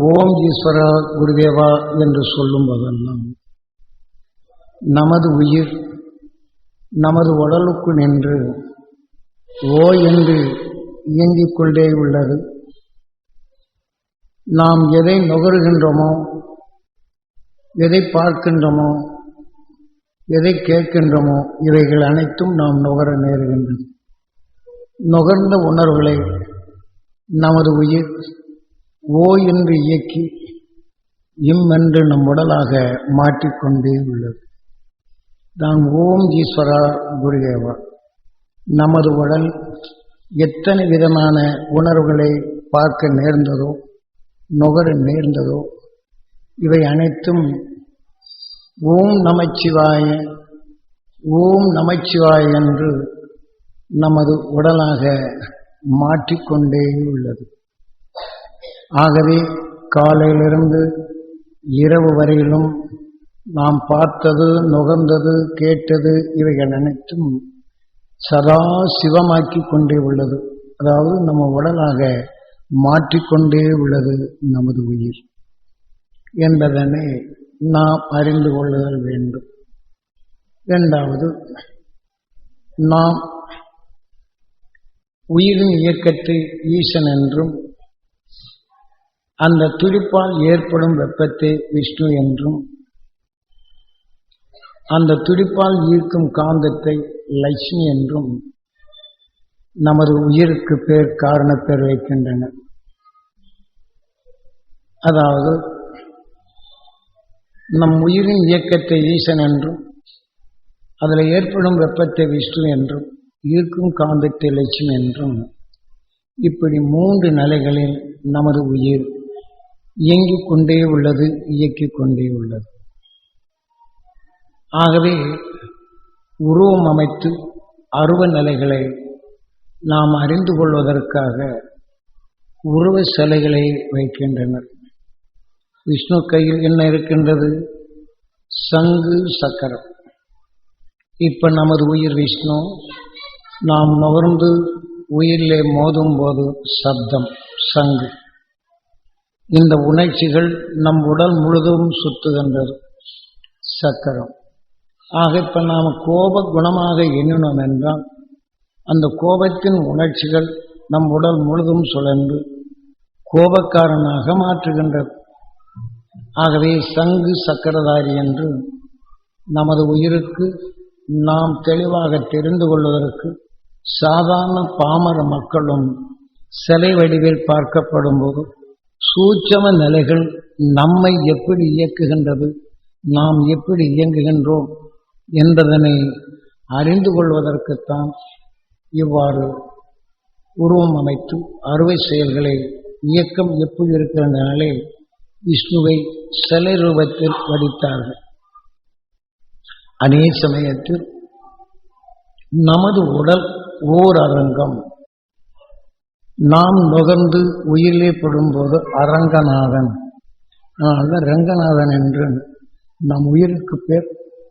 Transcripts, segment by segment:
ஓம் ஈஸ்வரா குருதேவா என்று சொல்லும் போதெல்லாம் நமது உயிர் நமது உடலுக்கு நின்று ஓ என்று இயங்கிக் கொண்டே உள்ளது. நாம் எதை நுகருகின்றோமோ எதை பார்க்கின்றோமோ எதை கேட்கின்றோமோ இவைகள் அனைத்தும் நாம் நுகர நேருகின்றன. நுகர்ந்த உணர்வுகளை நமது உயிர் ஓ என்று இயக்கி இம் என்று நம் உடலாக மாற்றிக்கொண்டே உள்ளது. தான் ஓம் ஈஸ்வரா குருதேவா. நமது உடல் எத்தனை விதமான உணர்வுகளை பார்க்க நேர்ந்ததோ நுகர நேர்ந்ததோ இவை அனைத்தும் ஓம் நமச்சிவாய ஓம் நமச்சிவாய என்று நமது உடலாக மாற்றிக்கொண்டே உள்ளது. ஆகவே காலையிலிருந்து இரவு வரையிலும் நாம் பார்த்தது நுகர்ந்தது கேட்டது இவைகள் அனைத்தும் சதா சிவமாக்கி கொண்டே உள்ளது. அதாவது நம்ம உடலாக மாற்றிக்கொண்டே உள்ளது நமது உயிர் என்பதனை நாம் அறிந்து கொள்ளுதல் வேண்டும். இரண்டாவது நாம் உயிரின் இயக்கத்தை ஈசன் என்றும் அந்த துடிப்பால் ஏற்படும் வெப்பத்தை விஷ்ணு என்றும் அந்த துடிப்பால் ஈர்க்கும் காந்தத்தை லட்சுமி என்றும் நமது உயிருக்கு பேர் காரண பேர் வைக்கின்றனர் அதாவது நம் உயிரின் இயக்கத்தை ஈசன் என்றும் அதில் ஏற்படும் வெப்பத்தை விஷ்ணு என்றும் ஈர்க்கும் காந்தத்தை லட்சுமி என்றும் இப்படி மூன்று நிலைகளில் நமது உயிர் இயங்கிக் கொண்டே உள்ளது இயக்கிக் கொண்டே உள்ளது. ஆகவே உருவம் அமைத்து அருவ நிலைகளை நாம் அறிந்து கொள்வதற்காக உருவ சிலைகளை வைக்கின்றனர். விஷ்ணு கையில் என்ன இருக்கின்றது? சங்கு சக்கரம். இப்ப நமது உயிர் விஷ்ணு நாம் நுகர்ந்து உயிரிலே மோதும் போது சப்தம் சங்கு. இந்த உணர்ச்சிகள் நம் உடல் முழுதும் சுத்துகின்றது. சக்கரம். ஆக இப்ப நாம் கோப குணமாக எண்ணினோம் என்றால் அந்த கோபத்தின் உணர்ச்சிகள் நம் உடல் முழுதும் சுழன்று கோபக்காரனாக மாற்றுகின்றது. ஆகவே சங்கு சக்கரதாரி என்று நமது உயிருக்கு நாம் தெளிவாக தெரிந்து கொள்வதற்கு சாதாரண பாமர மக்களும் சிலை வடிவில் பார்க்கப்படும் போது சூட்சம நிலைகள் நம்மை எப்படி இயக்குகின்றது நாம் எப்படி இயங்குகின்றோம் என்பதனை அறிந்து கொள்வதற்குத்தான் இவ்வாறு உருவம் அமைத்து அறுவை செயல்களை இயக்கம் எப்படி இருக்கின்றனாலே விஷ்ணுவை சிலை ரூபத்தில் வடித்தார்கள். அதே சமயத்தில் நமது உடல் ஓர் அரங்கம் நாம் நுகர்ந்து உயிரிலே படும்போது அரங்கநாதன். அதனால ரங்கநாதன் என்று நம் உயிருக்கு பேர்.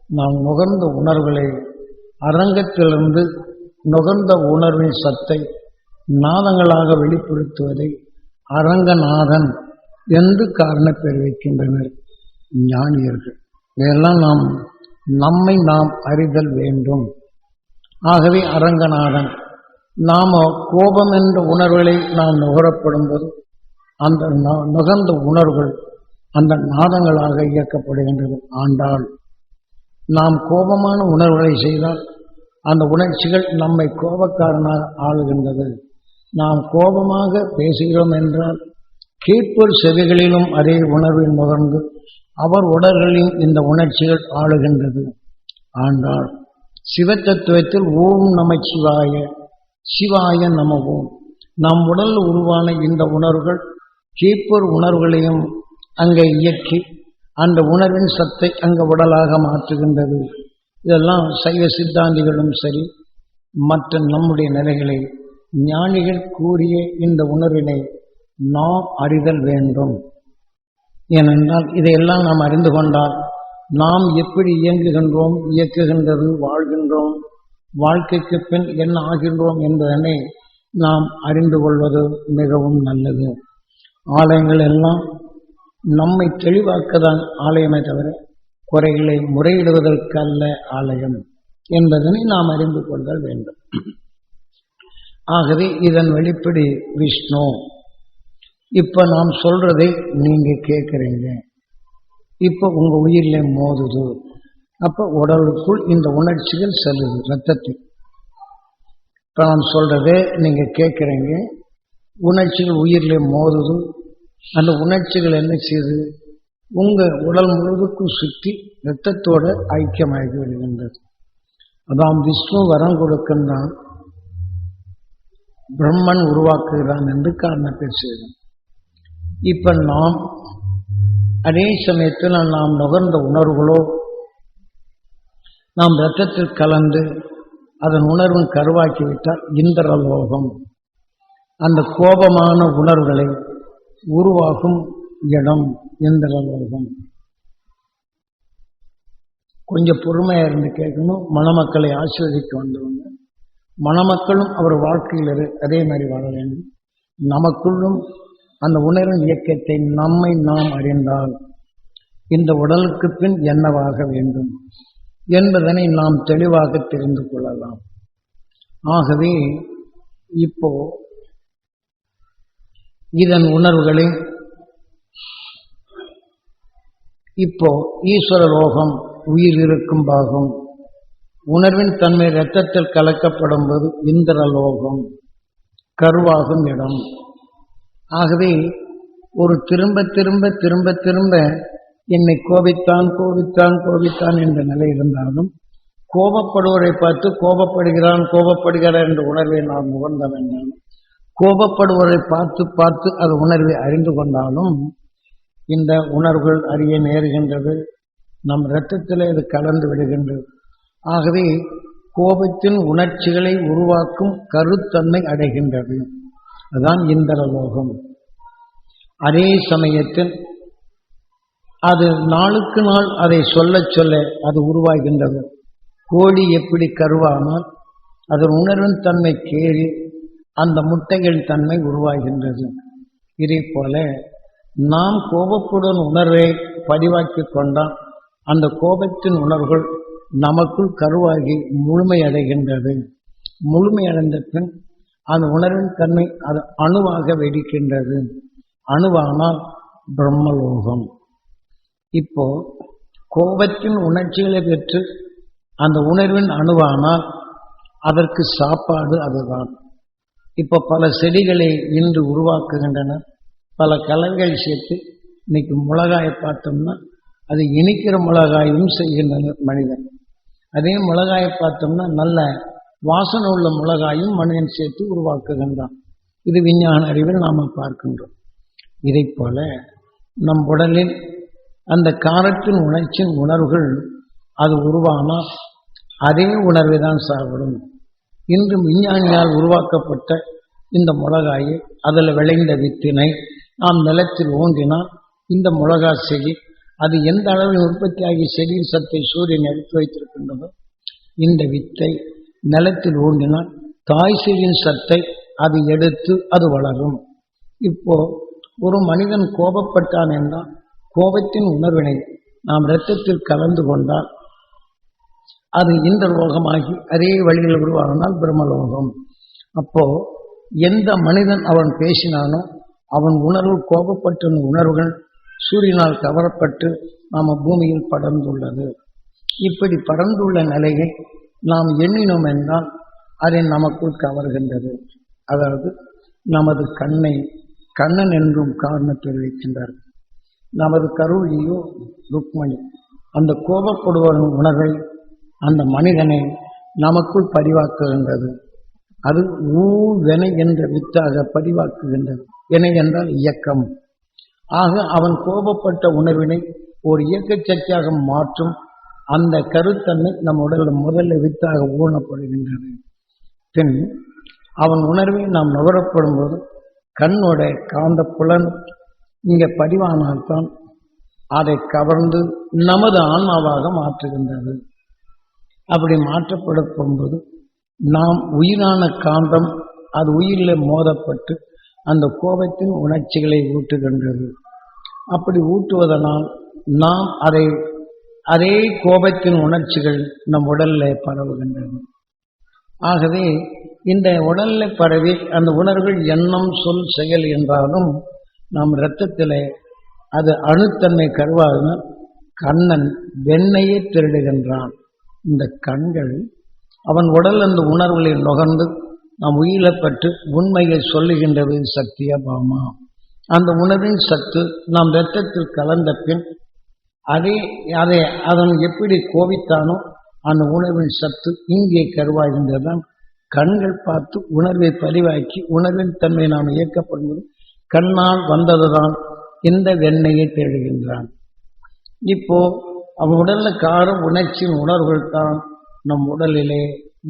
நாம் நுகர்ந்த உணர்வுகளை அரங்கத்திலிருந்து நுகர்ந்த உணர்வின் சத்தை நாதங்களாக வெளிப்படுத்துவதை அரங்கநாதன் என்று காரணப்பேர் வைக்கின்றனர் ஞானியர்கள். இதெல்லாம் நாம் நம்மை நாம் அறிதல் வேண்டும். ஆகவே அரங்கநாதன் நாம கோபம் என்ற உணர்வுகளை நாம் நுகரப்படும் போது அந்த நுகர்ந்த உணர்வுகள் அந்த நாதங்களாக இயக்கப்படுகின்றது. ஆண்டாள். நாம் கோபமான உணர்வுகளை செய்தால் அந்த உணர்ச்சிகள் நம்மை கோபக்காரனாக ஆளுகின்றது. நாம் கோபமாக பேசுகிறோம் என்றால் கேட்போர் செவிகளிலும் அதே உணர்வில் நுகர்ந்து அவர் உடல்களிலும் இந்த உணர்ச்சிகள் ஆளுகின்றது. ஆண்டாள். சிவத்தத்துவத்தில் ஓம் நமச்சிவாய. சிவாய சிவாய நம் உடல் உருவான இந்த உணர்வுகள் கீப்பர் உணர்வுகளையும் அங்கே இயக்கி அந்த உணர்வின் சத்தை அங்க உடலாக மாற்றுகின்றது. இதெல்லாம் சைவ சித்தாந்திகளும் சரி மற்ற நம்முடைய நிலைகளை ஞானிகள் கூறிய இந்த உணர்வினை நாம் அறிதல் வேண்டும். ஏனென்றால் இதையெல்லாம் நாம் அறிந்து கொண்டால் நாம் எப்படி இயங்குகின்றோம் இயக்குகின்றது வாழ்கின்றோம் வாழ்க்கைக்கு பின் என்ன ஆகின்றோம் என்பதனை நாம் அறிந்து கொள்வது மிகவும் நல்லது. ஆலயங்கள் எல்லாம் நம்மை தெளிவாக்கதான் ஆலயமே தவிர குறைகளை முறையிடுவதற்கல்ல ஆலயம் என்பதனை நாம் அறிந்து கொள்ள வேண்டும். ஆகவே இதன் வெளிப்படி விஷ்ணு இப்ப நாம் சொல்றதை நீங்க கேட்குறீங்க இப்ப உங்க உயிரில மோதுது. அப்போ உடலுக்குள் இந்த உணர்ச்சிகள் செல்லுது ரத்தத்தில். இப்போ நான் சொல்கிறதே நீங்கள் கேட்குறீங்க உணர்ச்சிகள் உயிரில் மோதுது. அந்த உணர்ச்சிகள் என்ன செய்யுது? உங்கள் உடல் முழுவதுக்கும் சுற்றி ரத்தத்தோடு ஐக்கியமாகி விடுகின்றது. அதான் விஷ்ணு வரம் கொடுக்கின்றான். பிரம்மன் உருவாக்குகிறான் என்று காரணத்தை செய்தோம் இப்போ நாம் அதே சமயத்தில் நாம் நுகர்ந்த உணர்வுகளோ நாம் ரத்தத்தில் கலந்து அதன் உணர்வும் கருவாக்கிவிட்டால் இந்திரலோகம். அந்த கோபமான உணர்வுகளை உருவாகும் இடம் இந்திரலோகம். கொஞ்சம் பொறுமையாக இருந்து கேட்கணும். மணமக்களை ஆசிர்வதிக்க வந்தவங்க. மணமக்களும் அவர் வாழ்க்கையில் இரு- அதே மாதிரி வாழ வேண்டும். நமக்குள்ளும் அந்த உணர்வின் இயக்கத்தை நம்மை நாம் அறிந்தால் இந்த உடலுக்கு பின் என்னவாக வேண்டும்? என்பதனை நாம் தெளிவாக தெரிந்து கொள்ளலாம். ஆகவே இப்போ இதன் உணர்வுகளை இப்போ ஈஸ்வர லோகம் உயிர் இருக்கும் பாகம். உணர்வின் தன்மை இரத்தத்தில் கலக்கப்படும் போது இந்திர லோகம் கருவாகும் இடம். ஆகவே ஒரு திரும்ப திரும்ப திரும்ப திரும்ப என்னை கோபித்தான் கோபித்தான் கோபித்தான் என்ற நிலை இருந்தாலும் கோபப்படுவரை பார்த்து கோபப்படுகிறான் கோபப்படுகிறான் என்ற உணர்வை நாம் உணர்ந்த வேண்டாம். கோபப்படுவரை பார்த்து பார்த்து அது உணர்வை அறிந்து கொண்டாலும் இந்த உணர்வுகள் அறிய நேருகின்றது. நம் இரத்தத்தில் இது கலந்து விடுகின்றது. ஆகவே கோபத்தின் உணர்ச்சிகளை உருவாக்கும் கருத்தன்மை அடைகின்றது. அதுதான் இந்திரலோகம். அதே சமயத்தில் அது நாளுக்கு நாள் அதை சொல்ல சொல்ல அது உருவாகின்றது. கோழி எப்படி கருவானால் அதன் உணர்வின் தன்மை கேறி அந்த முட்டைகள் தன்மை உருவாகின்றது. இதே போல நாம் கோபத்துடன் உணர்வை பதிவாக்கி கொண்டால் அந்த கோபத்தின் உணர்வுகள் நமக்குள் கருவாகி முழுமையடைகின்றது முழுமையடைந்த பின் அந்த உணர்வின் தன்மை அது அணுவாக வெடிக்கின்றது. அணுவானால் பிரம்மலோகம். இப்போ கோபத்தின் உணர்ச்சிகளை பெற்று அந்த உணர்வின் அணுவானால் அதற்கு சாப்பாடு அதுதான். இப்போ பல செடிகளை இன்று உருவாக்குகின்றன. பல கலங்கள் சேர்த்து இன்னைக்கு மிளகாயை பார்த்தோம்னா அது இனிக்கிற மிளகாயும் செய்கின்றனர் மனிதன். அதே மிளகாயை பார்த்தோம்னா நல்ல வாசனை உள்ள மிளகாயும் மனிதன் சேர்த்து உருவாக்குகின்றான். இது விஞ்ஞான அறிவில் நாம் பார்க்கின்றோம். இதை போல நம் உடலில் அந்த காரத்தின் உணர்ச்சியின் உணர்வுகள் அது உருவானால் அதே உணர்வை தான் சாப்பிடும் இன்று விஞ்ஞானியால் உருவாக்கப்பட்ட இந்த மிளகாயை அதில் விளைந்த வித்தினை நாம் நிலத்தில் ஓங்கினால் இந்த மிளகா செடி அது எந்த அளவில் உற்பத்தியாகி செடியின் சத்தை சூரியன் எடுத்து வைத்திருக்கின்றதோ இந்த வித்தை நிலத்தில் ஊண்டினால் தாய் செடியின் சத்தை அது எடுத்து அது வளரும். இப்போ ஒரு மனிதன் கோபப்பட்டான் என்றால் கோபத்தின் உணர்வினை நாம் இரத்தத்தில் கலந்து கொண்டால் அது இந்த லோகமாகி அதே வழியில் உருவாகினால் பிரம்மலோகம். அப்போ எந்த மனிதன் அவன் பேசினானோ அவன் உணர்வு கோபப்பட்ட உணர்வுகள் சூரியனால் கவரப்பட்டு நாம் பூமியில் படர்ந்துள்ளது. இப்படி படர்ந்துள்ள நிலையை நாம் எண்ணினோம் என்றால் அதை நமக்குள் கவர்கின்றது. அதாவது நமது கண்ணை கண்ணன் என்றும் காரணத்தில் வைக்கின்றார் நமது கருவியோ ருக்மணி. அந்த கோபப்படுவரின் உணர்வை அந்த மனிதனை நமக்குள் பதிவாக்குகின்றது. அது ஊவென என்ற வித்தாக பதிவாக்குகின்றது. என என்றால் இயக்கம். ஆக அவன் கோபப்பட்ட உணர்வினை ஒரு இயக்க சக்தியாக மாற்றும் அந்த கருத்தன்மை நம் உடலில் முதல்ல வித்தாக ஊனப்படுகின்றது. பின் அவன் உணர்வை நாம் நுகரப்படும் போது கண்ணோட காந்த புலன் இங்கே பதிவானால்தான் அதை கவர்ந்து நமது ஆன்மாவாக மாற்றுகின்றது. அப்படி மாற்றப்பட போகும்போது நாம் உயிரான காந்தம் அது உயிரில் மோதப்பட்டு அந்த கோபத்தின் உணர்ச்சிகளை ஊட்டுகின்றது. அப்படி ஊட்டுவதனால் நாம் அதை அதே கோபத்தின் உணர்ச்சிகள் நம் உடலில் பரவுகின்றன ஆகவே இந்த உடலில் பரவி அந்த உணர்வுகள் எண்ணம் சொல் செயல் என்றாலும் நம் இரத்தத்தில் அது அணுத்தன்மை கருவாகினால் கண்ணன் வெண்ணையை திருடுகின்றான். இந்த கண்கள் அவன் உடல் அந்த உணர்வுகளில் நுகர்ந்து நாம் உயிரப்பட்டு உண்மையை சொல்லுகின்றது சத்தியபாமா அந்த உணவின் சத்து நாம் இரத்தத்தில் கலந்த பின் அதே அதை அதன் எப்படி கோவித்தானோ அந்த உணர்வின் சத்து இங்கே கருவாகின்றதான் கண்கள் பார்த்து உணர்வை பதிவாக்கி உணர்வின் தன்மை நாம் இயக்கப்படும்போது கண்ணால் வந்ததுதான் இந்த வெண்ணையை தேடுகின்றான். இப்போ அவன் உடல்ல காரும் உணர்ச்சியின் உணர்வுகள் தான் நம் உடலிலே.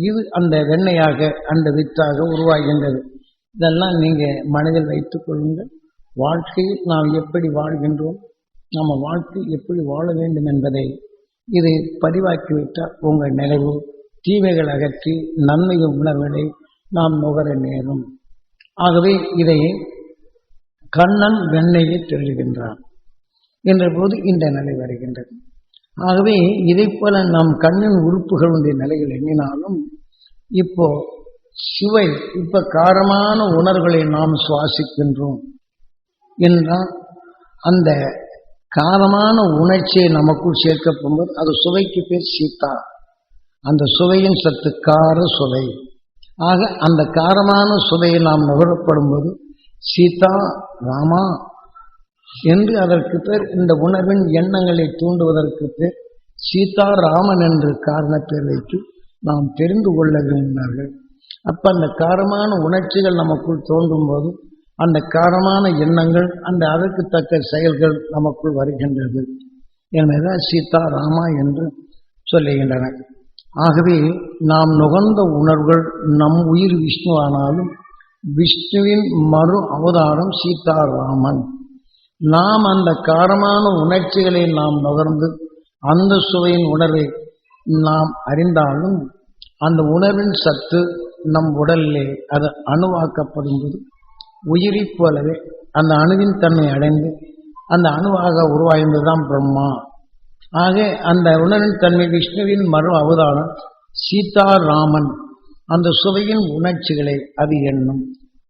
இது அந்த வெண்ணையாக அந்த வித்தாக உருவாகின்றது. இதெல்லாம் நீங்க மனதில் வைத்துக் கொள்ளுங்கள். வாழ்க்கையில் நாம் எப்படி வாழ்கின்றோம்? நம்ம வாழ்க்கை எப்படி வாழ வேண்டும் என்பதை இதை பதிவாக்கிவிட்டால் உங்கள் நினைவு தீமைகள் அகற்றி நன்மையும் உணர்வுகளை நாம் நுகர நேரும். ஆகவே இதை கண்ணன் வெண்ணையை தெழுகின்றான் என்ற போது இந்த நிலை வருகின்றது. ஆகவே இதை போல நாம் கண்ணின் உறுப்புகளுடைய நிலைகள் எண்ணினாலும் இப்போ சுவை இப்ப காரமான உணர்வுகளை நாம் சுவாசிக்கின்றோம் என்றால் அந்த காரமான உணர்ச்சியை நமக்குள் சேர்க்க போகும்போது அது சுவைக்கு பேர் சீதா அந்த சுவையின் சத்து கார சுவை. ஆக அந்த காரமான சுவையை நாம் நுகரப்படும் போது சீதா ராமா என்று அதற்கு பேர் இந்த உணர்வின் எண்ணங்களை தூண்டுவதற்கு பேர் சீதா ராமன் என்று காரண பேர் வைத்து நாம் தெரிந்து கொள்ள விரும்பினார்கள். அப்ப அந்த காரமான உணர்ச்சிகள் நமக்குள் தோன்றும் போது அந்த காரமான எண்ணங்கள் அந்த அதற்கு தக்க செயல்கள் நமக்குள் வருகின்றது. எனவே சீதா ராமா என்று சொல்லுகின்றன. ஆகவே நாம் நுகர்ந்த உணர்வுகள் நம் உயிர் விஷ்ணு ஆனாலும் விஷ்ணுவின் மறு அவதாரம் சீதாராமன். நாம் அந்த காரமான உணர்ச்சிகளை நாம் நுகர்ந்து அந்த சுவையின் உணர்வை நாம் அறிந்தாலும் அந்த உணர்வின் சத்து நம் உடலிலே அது அணுவாக்கப்படும் போது உயிரி போலவே அந்த அணுவின் தன்மை அடைந்து அந்த அணுவாக உருவாய்ந்ததுதான் பிரம்மா. ஆக அந்த உணர்வின் தன்மை விஷ்ணுவின் மறு அவதாரம் சீதாராமன். அந்த சுவையின் உணர்ச்சிகளை அது எண்ணும்.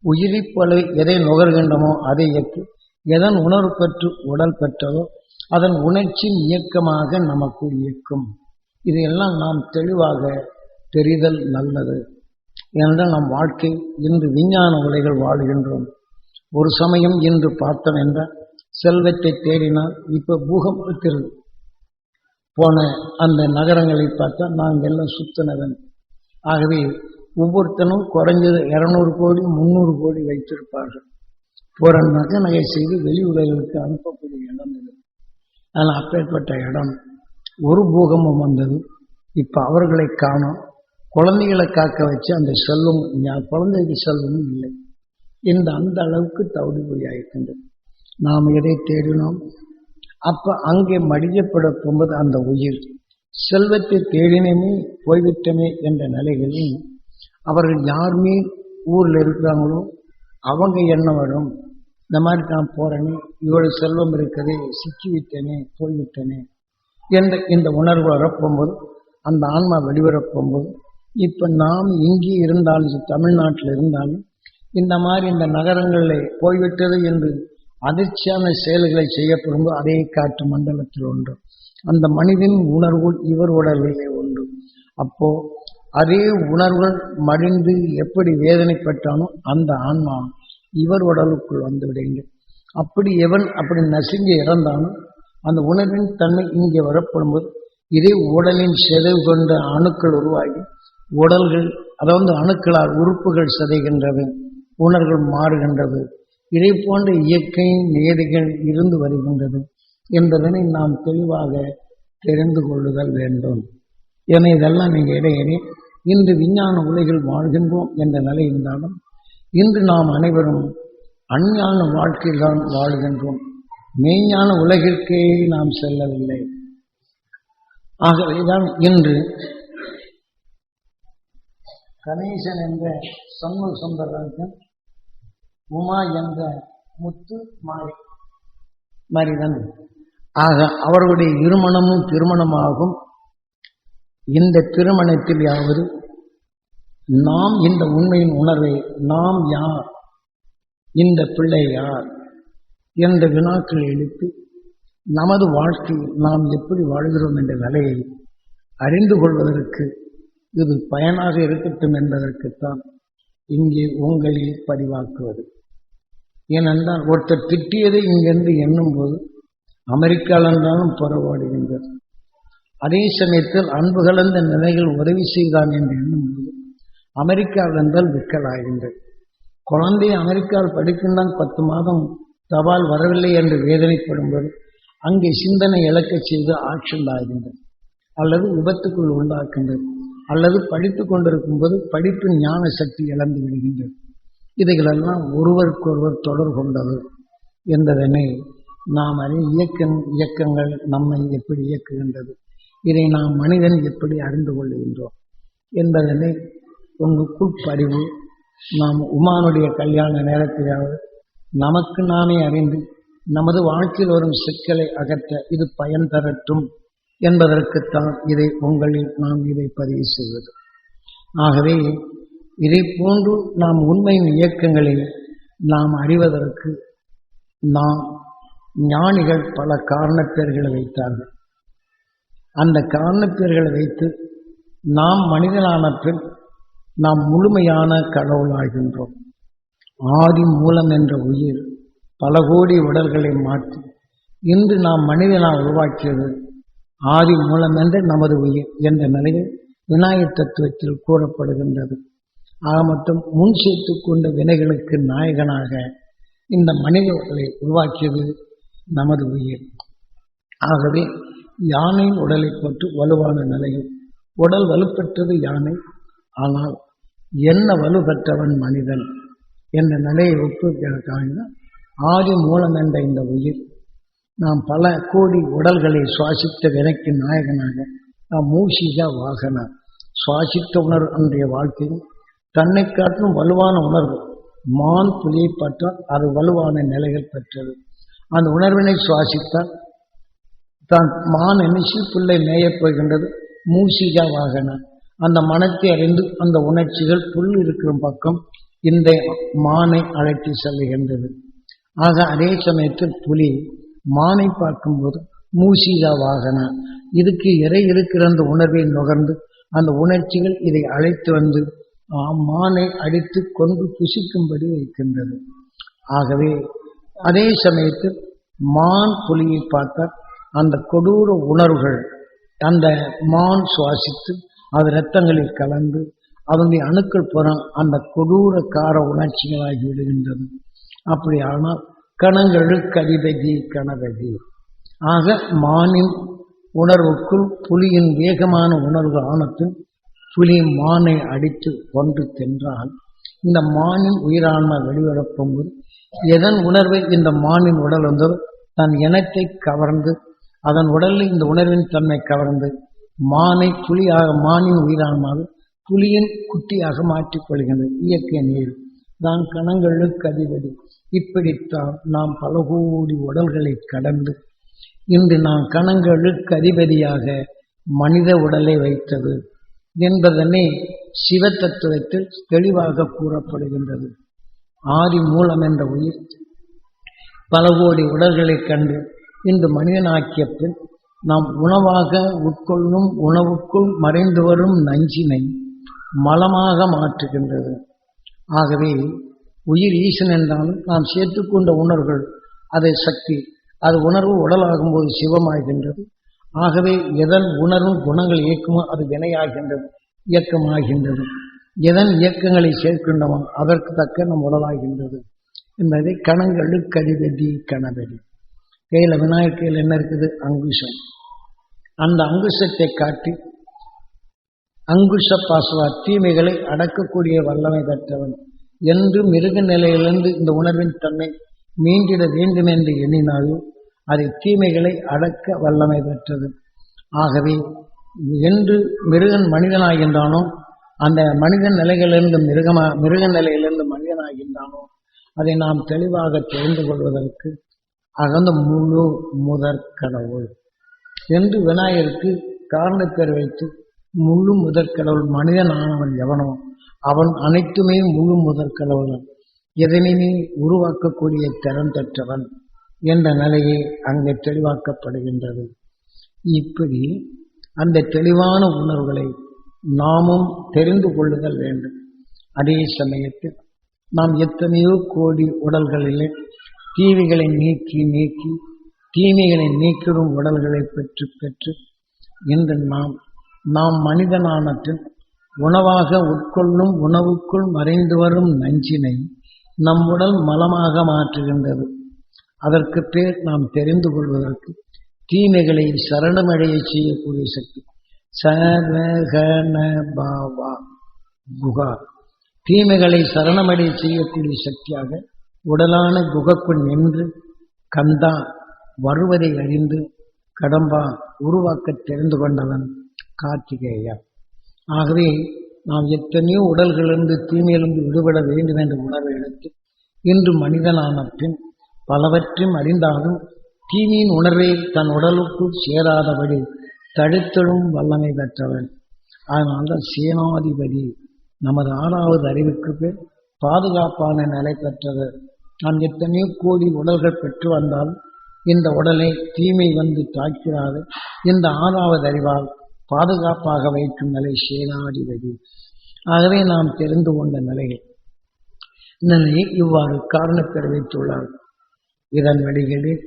உயிரி போலவே எதை நுகர்கின்றமோ அதை இயக்கு. எதன் உணர்வு பெற்று உடல் பெற்றதோ அதன் உணர்ச்சியின் இயக்கமாக நமக்கு இயக்கும். இதையெல்லாம் நாம் தெளிவாக தெரிதல் நல்லது. ஏனென்றால் நம் வாழ்க்கை இன்று விஞ்ஞான உலைகள் வாழ்கின்றோம். ஒரு சமயம் இன்று பார்த்தோம் என்றால் செல்வத்தை தேடினால் இப்ப பூகம்பத்தில் போன அந்த நகரங்களை பார்த்தா நாங்கள் எல்லாம் சுத்தினவன் ஆகவே ஒவ்வொருத்தனும் குறைஞ்சது இரநூறு கோடி முந்நூறு கோடி வைத்திருப்பார்கள். ஒரு நகை நகை செய்து வெளி உலகிற்கு அனுப்பக்கூடிய இடம் இது. ஆனால் அப்பேற்பட்ட இடம் ஒரு பூகம்பம் வந்தது. இப்போ அவர்களை காணும். குழந்தைகளை காக்க வச்சு அந்த செல்வம் குழந்தைக்கு செல்வமும் இல்லை. இந்த அந்த அளவுக்கு தவிடு போய் நாம் எதை தேடினோம்? அப்போ அங்கே மடியப்பட போகும்போது அந்த உயிர். செல்வத்தை தேடினமே போய்விட்டமே என்ற நிலைகளில் அவர்கள் யாருமே ஊரில் இருக்கிறாங்களோ அவங்க என்ன வரும் இந்த மாதிரி நான் போகிறேனே இவ்வளவு செல்வம் இருக்கதே சிக்கிவிட்டேனே போய்விட்டேனே என்ற இந்த உணர்வு வரப்போகும்போது அந்த ஆன்மா வெளிவரப்போகும்போது இப்ப நாம் இங்கே இருந்தாலும் தமிழ்நாட்டில் இருந்தாலும் இந்த மாதிரி இந்த நகரங்களில் போய்விட்டது என்று அதிர்ச்சியான செயல்களை செய்யப்படும்போது அதே காற்று மண்டலத்தில் ஒன்று. அந்த மனிதன் உணர்வுகள் இவர் உடலிலே உண்டு. அப்போ அதே உணர்வுகள் மடிந்து எப்படி வேதனைப்பட்டானோ அந்த ஆன்மா இவர் உடலுக்குள் வந்து விடுங்கள் அப்படி எவன் அப்படி நசுங்கி இறந்தானோ அந்த உணர்வின் தன்மை இங்கே வரப்படும்போது இதே உடலின் செதவு கொண்ட அணுக்கள் உருவாகி உடல்கள் அதாவது அணுக்களால் உறுப்புகள் சிதைகின்றது உணர்வுகள் மாறுகின்றது. இதை போன்ற இயற்கையின் நேதிகள் இருந்து வருகின்றது. என்பதனை நாம் தெளிவாக தெரிந்து கொள்ளுதல் வேண்டும். என இதெல்லாம் நீங்கள் இடையிலே இன்று விஞ்ஞான உலகில் வாழ்கின்றோம் என்ற நிலை இருந்தாலும் இன்று நாம் அனைவரும் அஞ்ஞான வாழ்க்கையில் தான் வாழ்கின்றோம். மெய்ஞான உலகிற்கே நாம் செல்லவில்லை. ஆகவேதான் இன்று கணேசன் என்ற சண்முக சுந்தரராஜன் உமா என்ற முத்து மாறி மனிதன் ஆக அவர்களுடைய இருமணமும் திருமணமாகும். இந்த திருமணத்தில் யாவது நாம் இந்த உண்மையின் உணர்வை நாம் யார்? இந்த பிள்ளை யார்? என்ற வினாக்களை எழுப்பி நமது வாழ்க்கையில் நாம் எப்படி வாழ்கிறோம் என்ற நிலையை அறிந்து கொள்வதற்கு இது பயனாக இருக்கட்டும் என்பதற்குத்தான் இங்கே உங்களில் பதிவாக்குவது. ஏனென்றால் ஒருத்தர் திட்டியதை இங்கிருந்து எண்ணும்போது அமெரிக்காவில் இருந்தாலும் புறவாடுகின்றது அதே சமயத்தில் அன்பு கலந்த நிலைகள் உதவி செய்தான் என்று எண்ணும்போது அமெரிக்காவில் இருந்தால் விற்கலாகின்றது குழந்தை அமெரிக்காவில் படிக்கின்றான் பத்து மாதம் தபால் வரவில்லை என்று வேதனைப்படும்போது அங்கே சிந்தனை இழக்கச் செய்து ஆக்ஷன் ஆகின்றது. அல்லது விபத்துக்குள் உண்டாக்கின்றது அல்லது படித்து கொண்டிருக்கும் போது படிப்பின் ஞான சக்தி இழந்து விடுகின்றது. இதைகளெல்லாம் ஒருவருக்கொருவர் தொடர் கொண்டது என்பதனை நாம் அதே இயக்க இயக்கங்கள் நம்மை எப்படி இயக்குகின்றது? இதை நாம் மனிதன் எப்படி அறிந்து கொள்கின்றோம்? என்பதனை உங்களுக்குள் பதிவு நாம் உமானுடைய கல்யாண நேரத்திலாவது நமக்கு நாமே அறிந்து நமது வாழ்க்கையில் வரும் சிக்கலை அகற்ற இது பயன் தரட்டும் என்பதற்குத்தான் இதை உங்களில் நாம் இதை பதிவு செய்வது. ஆகவே இதை போன்று நாம் உண்மையின் இயக்கங்களில் நாம் அறிவதற்கு நாம் ஞானிகள் பல காரணப்பேர்களை வைத்தார்கள். அந்த காரணப்பேர்களை வைத்து நாம் மனிதனான பின் நாம் முழுமையான கடவுளாகின்றோம் ஆதி மூலம் என்ற உயிர் பல கோடி உடல்களை மாற்றி இன்று நாம் மனிதனால் உருவாக்கியது ஆதி மூலம் என்ற நமது உயிர் என்ற நிலையில் விநாயகர் தத்துவத்தில் கூறப்படுகின்றது. ஆக மட்டும் முன் சேர்த்து கொண்ட வினைகளுக்கு நாயகனாக இந்த மனிதர்களை உருவாக்கியது நமது உயிர். ஆகவே யானையின் உடலை போட்டு வலுவான நிலையில் உடல் வலுப்பெற்றது யானை. ஆனால் என்ன வலுப்பெற்றவன் மனிதன் என்ற நிலையை ஒப்புக்காக ஆதி மூலம் என்ற இந்த உயிர் நாம் பல கோடி உடல்களை சுவாசித்த வினைக்கு நாயகனாக நாம் மூஷிகா வாகன சுவாசித்த உணர்வு அன்றைய வாழ்க்கையில் தன்னை காட்டும் வலுவான உணர்வு மான் புலியை பற்றால் அது வலுவான நிலைகள் பெற்றது. அந்த உணர்வினை சுவாசித்தால் தான் மான் நினைச்சு புல்லை மேயப் போகின்றது? மூசிகா வாகன. அந்த மனத்தை அறிந்து அந்த உணர்ச்சிகள் புல் இருக்கிற பக்கம் இந்த மானை அழைத்து செல்லுகின்றது. ஆக அதே சமயத்தில் புலி மானை பார்க்கும்போது மூசிகா வாகன. இதுக்கு இறை இருக்கிற அந்த உணர்வை நுகர்ந்து அந்த உணர்ச்சிகள் இதை அழைத்து வந்து மானை அடித்து கொண்டு புசிக்கும்படி வைக்கின்றது. ஆகவே அதே சமயத்தில் மான் புலியை பார்த்தால் அந்த கொடூர உணர்வுகள் அந்த மான் சுவாசித்து அது இரத்தங்களில் கலந்து அதனுடைய அணுக்கள் புறம் அந்த கொடூர கார உணர்ச்சிகளாகி விடுகின்றது அப்படி ஆனால் கணங்களுக்கு கணபதி ஆக மானின் உணர்வுக்குள் புலியின் வேகமான உணர்வு ஆனத்தில் புலி மானை அடித்து கொன்று சென்றால் இந்த மானின் உயிரான்மை வெளிவரப்போது எதன் உணர்வை இந்த மானின் உடல் வந்ததோ தன் இனத்தை கவர்ந்து அதன் உடலில் இந்த உணர்வின் தன்மை கவர்ந்து மானை புலியாக மானின் உயிரான்மாவை புலியின் குட்டியாக மாற்றிக் கொள்கின்றது. இயற்கை நீர். தான் கணங்களுக்கு அதிபதி. இப்படித்தான் நாம் பல கோடி உடல்களை கடந்து இன்று நாம் கணங்களுக்கு அதிபதியாக மனித உடலை வைத்தது என்பதனை சிவ தத்துவத்தில் தெளிவாக கூறப்படுகின்றது. ஆதி மூலம் என்ற உயிர். பல கோடி உடல்களை கண்டு இன்று மனிதனாக்கிய பின் நாம் உணவாக உட்கொள்ளும் உணவுக்குள் மறைந்து வரும் நஞ்சினை மலமாக மாற்றுகின்றது. ஆகவே உயிர் ஈசன் என்றாலும் நாம் சேர்த்துக்கொண்ட உணர்வுகள் அதை சக்தி அது உணர்வு உடலாகும் போது சிவமாகின்றது. ஆகவே எதன் உணர்வும் குணங்கள் இயக்குமோ அது வினையாகின்றது இயக்கமாகின்றது. எதன் இயக்கங்களை சேர்க்கின்றமோ அதற்கு தக்க நம் உடலாகின்றது. என்பதை கணங்களு அதிபதி கணபதி கையில் விநாயகர் கையில் என்ன இருக்குது? அங்குஷம். அந்த அங்குஷத்தை காட்டி அங்குஷ பாசுவா தீமைகளை அடக்கக்கூடிய வல்லமை பெற்றவன். என்று மிருக நிலையிலிருந்து இந்த உணர்வின் தன்னை மீண்டிட வேண்டும் என்று எண்ணினாலும் அதை தீமைகளை அடக்க வல்லமை பெற்றது. ஆகவே என்று மிருகன் மனிதனாகின்றானோ அந்த மனிதன் நிலைகளிலிருந்து மிருகமா மிருக நிலையிலிருந்து மனிதனாகின்றானோ அதை நாம் தெளிவாக தெரிந்து கொள்வதற்கு அகந்த முழு முதற் கடவுள். என்று விநாயகருக்கு காரணப்பேர் வைத்து முழு முதற் கடவுள் மனிதன் ஆனவன் எவனோ அவன் அனைத்துமே முழு முதற் கடவுள். எதனையுமே உருவாக்கக்கூடிய திறன் பெற்றவன் என்ற நிலையை அங்கே தெளிவாக்கப்படுகின்றது. இப்படி அந்த தெளிவான உணர்வுகளை நாமும் தெரிந்து கொள்ளுதல் வேண்டும். அதே சமயத்தில் நாம் எத்தனையோ கோடி உடல்களிலே தீவிகளை நீக்கி நீக்கி தீமைகளை நீக்கிடும் உடல்களை பெற்று பெற்று இன்று நாம் நாம் மனிதனானத்தில் உணவாக உட்கொள்ளும் உணவுக்குள் மறைந்து வரும் நஞ்சினை நம் உடல் மலமாக மாற்றுகின்றது. அதற்கு பேர் நாம் தெரிந்து கொள்வதற்கு தீமைகளை சரணமடைய செய்யக்கூடிய சக்தி. சரகண பாவா குகா. தீமைகளை சரணமடை செய்யக்கூடிய சக்தியாக உடலான குகக்குள் நின்று கந்தா வருவதை அறிந்து கடம்பா உருவாக்க தெரிந்து கொண்டவன் கார்த்திகேயா. ஆகவே நாம் எத்தனையோ உடல்களிலிருந்து தீமையிலிருந்து விடுபட வேண்டும் என்ற உணர்வை எடுத்து இன்று மனிதனான பின் பலவற்றையும் அறிந்தாலும் தீமையின் உணர்வை தன் உடலுக்குள் சேராதபடி தடுத்திடும் வல்லமை பெற்றவன். அதனால்தான் சேனாதிபதி நமது ஆறாவது அறிவுக்கு பேர் பாதுகாப்பான நிலை பெற்றது நாம் எத்தனையோ கோடி உடல்கள் பெற்று வந்தால் இந்த உடலை தீமை வந்து தாக்கிறாது இந்த ஆறாவது அறிவால் பாதுகாப்பாக வைக்கும் நிலை சேனாதிபதி. ஆகவே நாம் தெரிந்து கொண்ட நிலையில் நிலையை இவ்வாறு காரணம் தெரிவித்துள்ளார். இதன் வழிகளில்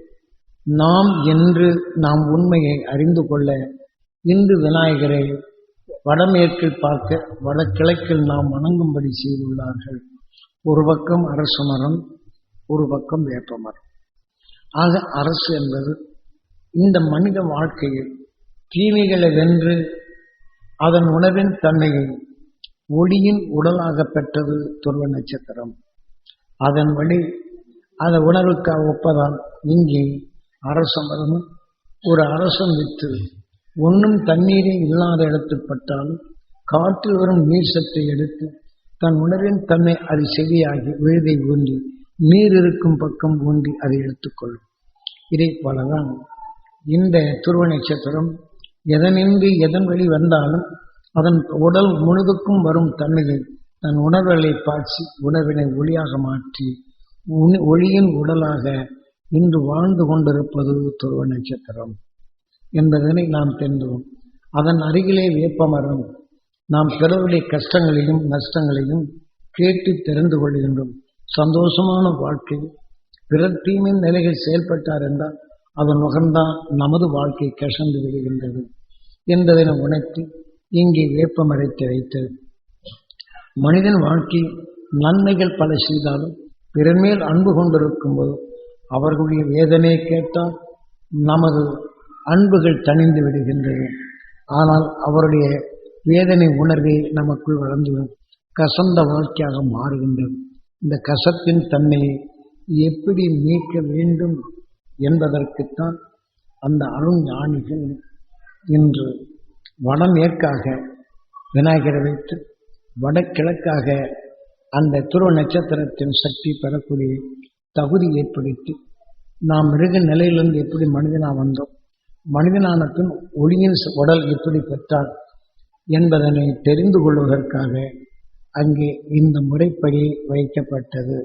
நாம் என்று நாம் உண்மையை அறிந்து கொள்ள இந்து விநாயகரை வடமேற்கில் பார்க்க வடகிழக்கில் நாம் வணங்கும்படி செய்துள்ளார்கள். ஒரு பக்கம் அரசு மரம் ஒரு பக்கம் வேப்ப மரம். ஆக அரசு என்பது இந்த மனித வாழ்க்கையில் தீமைகளை வென்று அதன் உணவின் தன்மையை ஒளியின் உடலாக பெற்றது துருவ நட்சத்திரம். அதன் வழி அந்த உணர்வுக்காக ஒப்பதால் இங்கே அரச ஒரு அரசம் வித்து ஒன்றும் தண்ணீரே இல்லாத இடத்தில் பட்டாலும் காற்றில் வரும் நீர் சத்தை எடுத்து தன் உணர்வின் தன்மை அது செவியாகி விழுதை ஊன்றி நீர் இருக்கும் பக்கம் ஊன்றி அதை எடுத்துக்கொள்ளும். இதை போலதான் இந்த துருவ நட்சத்திரம் எதனின்றி எதன் வழி வந்தாலும் அதன் உடல் முழுதுக்கும் வரும் தன்மையை தன் உணர்வுகளை பாய்ச்சி உணர்வினை ஒளியாக மாற்றி ஒளியின் உடலாக இன்று வாழ்ந்து கொண்டிருப்பது துருவ நட்சத்திரம் என்பதனை நாம் தெரிந்தோம். அதன் அருகிலே வேப்பமரம். நாம் பிறருடைய கஷ்டங்களையும் நஷ்டங்களையும் கேட்டு தெரிந்து கொள்கின்றோம். சந்தோஷமான வாழ்க்கை. பிறர் தீமின் நிலையில் செயல்பட்டார் என்றால் அதன் முகம்தான் நமது வாழ்க்கை கசந்து விடுகின்றது என்பதனை உணர்த்தி இங்கே வேப்பமரைத்து வைத்தது மனிதன் வாழ்க்கை நன்மைகள் பல செய்தாலும் பிறர் மேல் அன்பு கொண்டிருக்கும் போது அவர்களுடைய வேதனையை கேட்டால் நமது அன்புகள் தணிந்து விடுகின்றது ஆனால் அவருடைய வேதனை உணர்வை நமக்குள் வளர்ந்துவிடும். கசந்த வாழ்க்கையாக மாறுகின்றது. இந்த கசப்பின் தன்மையை எப்படி நீக்க வேண்டும் என்பதற்குத்தான் அந்த அருஞானிகள் இன்று வடமேற்காக விநாயகரை வைத்து வடகிழக்காக அந்த துருவ நட்சத்திரத்தின் சக்தி பெறக்கூடிய தகுதி ஏற்படுத்தி நாம் மிருக நிலையிலிருந்து எப்படி மனிதனாக வந்தோம் மனிதனானத்தின் ஒளியின் உடல் எப்படி பெற்றார் என்பதனை தெரிந்து கொள்வதற்காக அங்கே இந்த முறைப்படி வைக்கப்பட்டது.